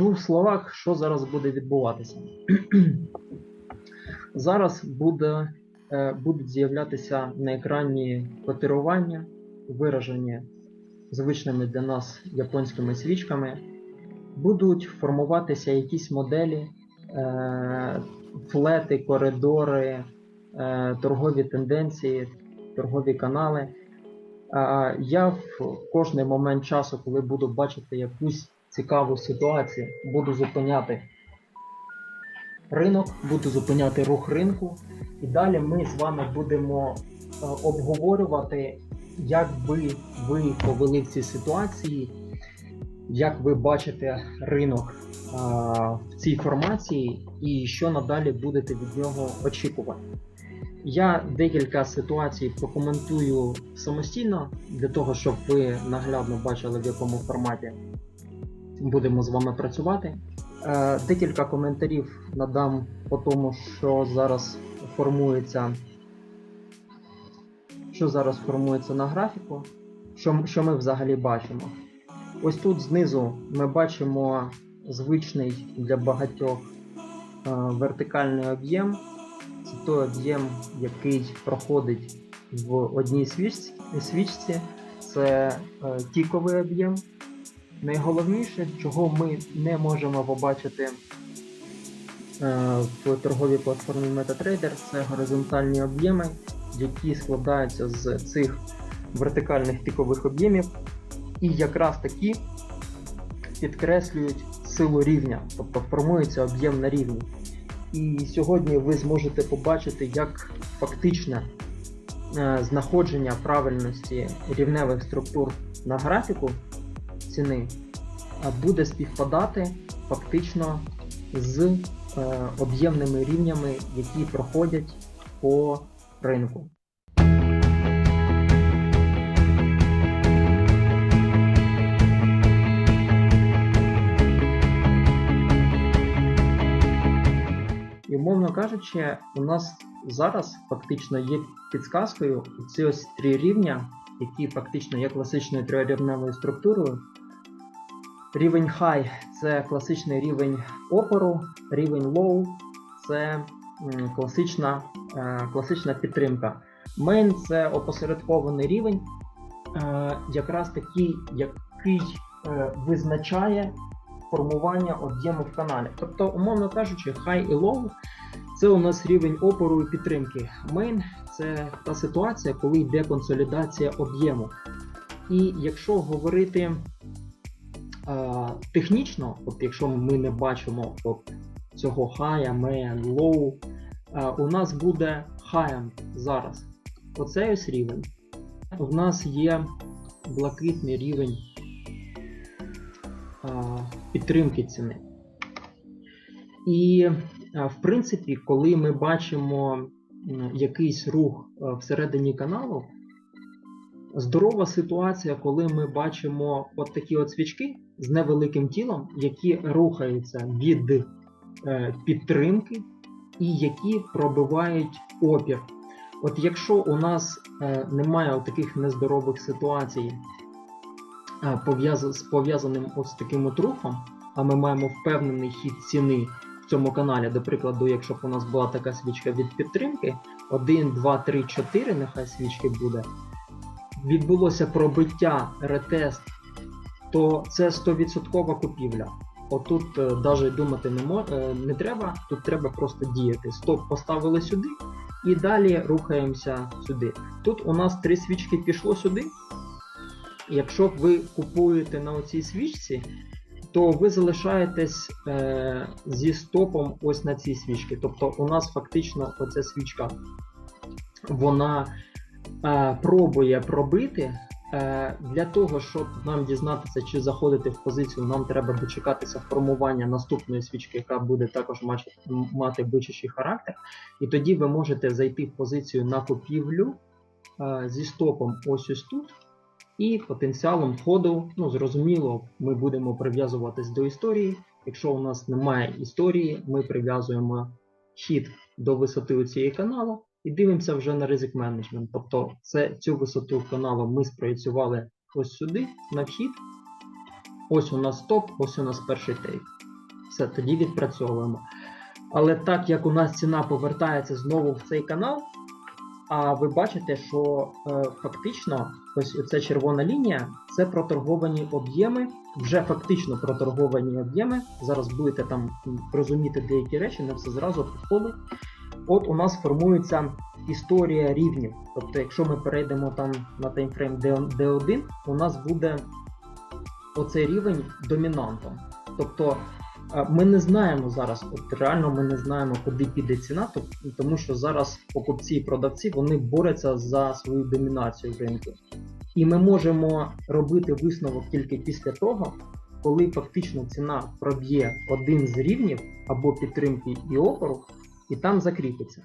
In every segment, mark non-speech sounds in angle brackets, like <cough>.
двох словах, що зараз буде відбуватися. <clears throat> зараз буде, е, будуть з'являтися на екрані котирування, виражені звичними для нас японськими свічками. Будуть формуватися якісь моделі, е, флети, коридори, е, торгові тенденції, торгові канали. Я в кожний момент часу, коли буду бачити якусь цікаву ситуацію, буду зупиняти ринок, буду зупиняти рух ринку, і далі ми з вами будемо е, обговорювати, як би ви повели в цій ситуації, як ви бачите ринок а, в цій формації, і що надалі будете від нього очікувати. Я декілька ситуацій прокоментую самостійно для того, щоб ви наглядно бачили, в якому форматі будемо з вами працювати. Е, Декілька коментарів надам по тому, що зараз формується, що зараз формується на графіку, що, що ми взагалі бачимо. Ось тут знизу ми бачимо звичний для багатьох е, вертикальний об'єм. Це той об'єм, який проходить в одній свічці. Це е, тіковий об'єм. Найголовніше, чого ми не можемо побачити е, в торговій платформі MetaTrader, це горизонтальні об'єми, які складаються з цих вертикальних тикових об'ємів, і якраз такі підкреслюють силу рівня, тобто формується об'єм на рівні. І сьогодні ви зможете побачити, як фактичне е, знаходження правильності рівневих структур на графіку ціни буде співпадати фактично з е, об'ємними рівнями, які проходять по ринку. І, умовно кажучи, у нас зараз фактично є підсказкою ці ось три рівня, які фактично є класичною трирівневою структурою. Рівень High це класичний рівень опору, рівень Low це класична, е, класична підтримка. Main це опосередкований рівень, е, якраз такий, який е, визначає формування об'єму в каналі. Тобто, умовно кажучи, high і low це у нас рівень опору і підтримки. Main це та ситуація, коли йде консолідація об'єму. І якщо говорити технічно, от якщо ми не бачимо от, цього high, main, low, у нас буде high зараз. Оцей ось рівень. У нас є блакитний рівень підтримки ціни. І, в принципі, коли ми бачимо якийсь рух всередині каналу, здорова ситуація, коли ми бачимо от такі от свічки з невеликим тілом, які рухаються від е, підтримки і які пробивають опір. От якщо у нас е, немає таких нездорових ситуацій, з пов'язаним ось таким от рухом, а ми маємо впевнений хід ціни в цьому каналі. До прикладу, якщо б у нас була така свічка від підтримки, 1, 2, 3, 4, нехай свічки буде, відбулося пробиття ретест, то це 100% купівля. Отут навіть думати не, мож... не треба, тут треба просто діяти. Стоп поставили сюди і далі рухаємося сюди. Тут у нас три свічки пішло сюди. Якщо ви купуєте на оцій свічці, то ви залишаєтесь е, зі стопом ось на цій свічці. Тобто у нас фактично оця свічка вона е, пробує пробити. Е, Для того, щоб нам дізнатися, чи заходити в позицію, нам треба дочекатися формування наступної свічки, яка буде також мати, мати бичачий характер. І тоді ви можете зайти в позицію на купівлю е, зі стопом ось ось тут. І потенціалом входу, ну зрозуміло, ми будемо прив'язуватись до історії. Якщо у нас немає історії, ми прив'язуємо хід до висоти цієї каналу і дивимося вже на ризик менеджмент. Тобто це, цю висоту каналу ми спрацювали ось сюди, на вхід. Ось у нас топ, ось у нас перший тейк. Все, тоді відпрацьовуємо. Але так як у нас ціна повертається знову в цей канал, а ви бачите, що е, фактично ось оця червона лінія це проторговані об'єми, вже фактично проторговані об'єми. Зараз будете там розуміти деякі речі, не все зразу підходить. От у нас формується історія рівнів. Тобто, якщо ми перейдемо там на таймфрейм D1, у нас буде оцей рівень домінантом. Тобто е, ми не знаємо зараз, от реально ми не знаємо, куди піде ціна, тому що зараз покупці і продавці вони борються за свою домінацію в ринку. І ми можемо робити висновок тільки після того, коли фактично ціна проб'є один з рівнів або підтримки і опору, і там закріпиться.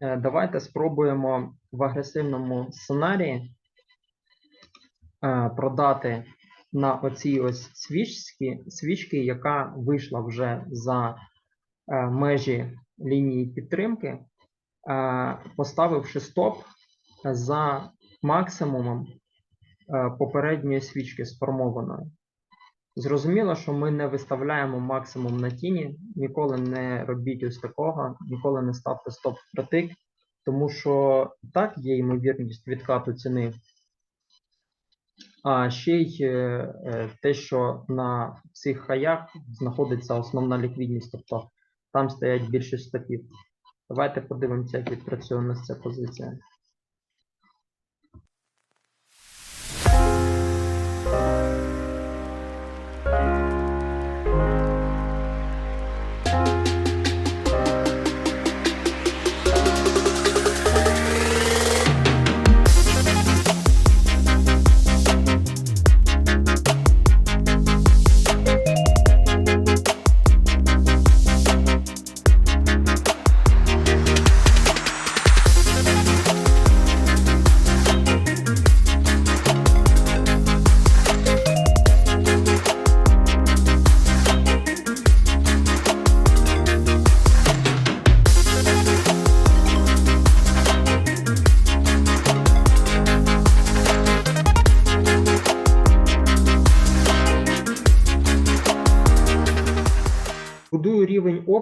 Е, Давайте спробуємо в агресивному сценарії е, продати на оцій ось свічці, свічки, яка вийшла вже за е, межі лінії підтримки, поставивши стоп за максимумом е, попередньої свічки сформованої. Зрозуміло, що ми не виставляємо максимум на тіні, ніколи не робіть ось такого, ніколи не ставте стоп впритик, тому що так є ймовірність відкату ціни. А ще й е, е, те, що на цих хаях знаходиться основна ліквідність, тобто там стоять більшість стопів. Давайте подивимося, як нас ця позиція.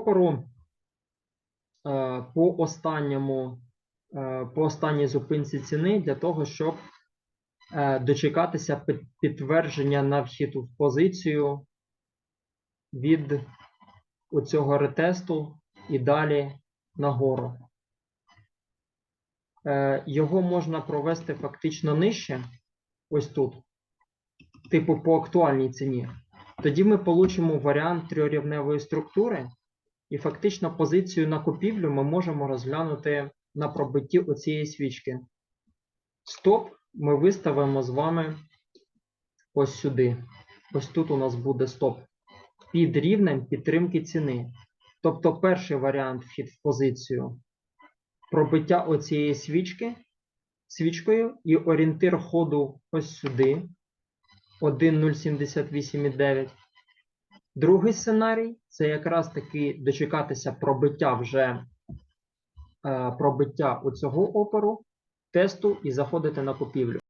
Опору е, по останньому, е, по останній зупинці ціни для того, щоб е, дочекатися підтвердження на вхід в позицію від оцього ретесту і далі нагору. Його можна провести фактично нижче, ось тут, типу по актуальній ціні. Тоді ми получимо варіант трьохрівневої структури, і фактично позицію на купівлю ми можемо розглянути на пробитті оцієї свічки. Стоп ми виставимо з вами ось сюди. Ось тут у нас буде стоп під рівнем підтримки ціни. Тобто перший варіант вхід в позицію пробиття оцієї свічки свічкою і орієнтир ходу ось сюди. 1.078,9. Другий сценарій це якраз таки дочекатися пробиття вже пробиття у цього опору, тесту і заходити на купівлю.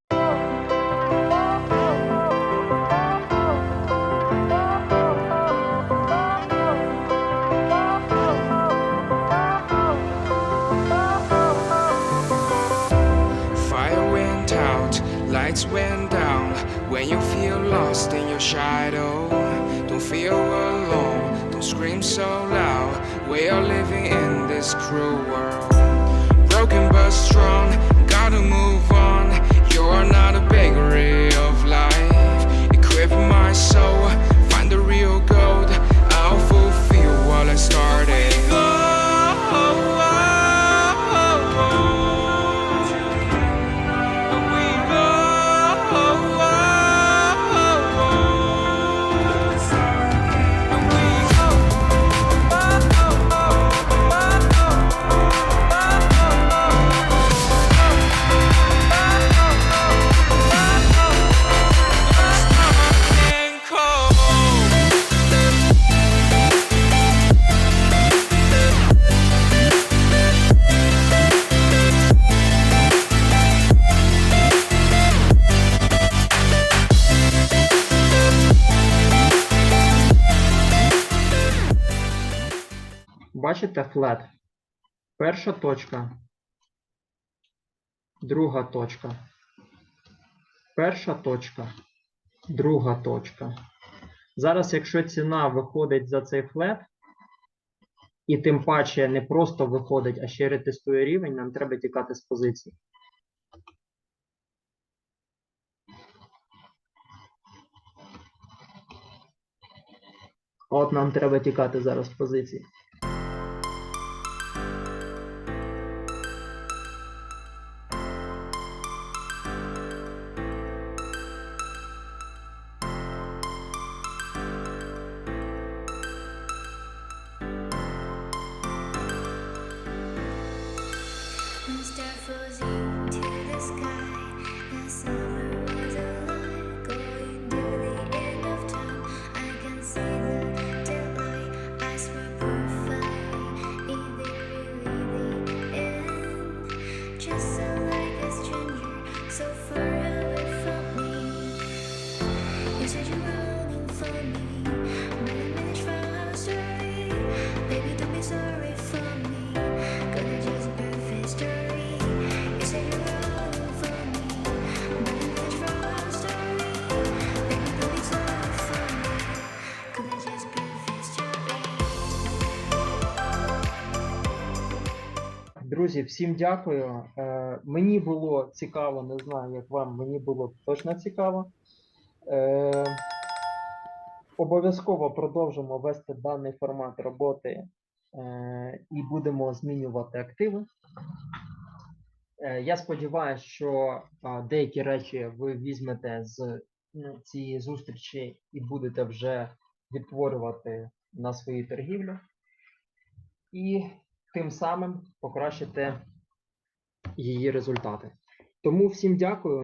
Бачите флет? Перша точка. Друга точка. Перша точка. Друга точка. Зараз, якщо ціна виходить за цей флет, і тим паче не просто виходить, а ще ретестує рівень, нам треба тікати з позиції. От нам треба тікати зараз з позиції. Друзі, всім дякую. Е, мені було цікаво, не знаю, як вам, мені було точно цікаво. Е, обов'язково продовжимо вести даний формат роботи е, і будемо змінювати активи. Я сподіваюся, що деякі речі ви візьмете з цієї зустрічі і будете вже відтворювати на своїй торгівлі. І тим самим покращите її результати. Тому всім дякую.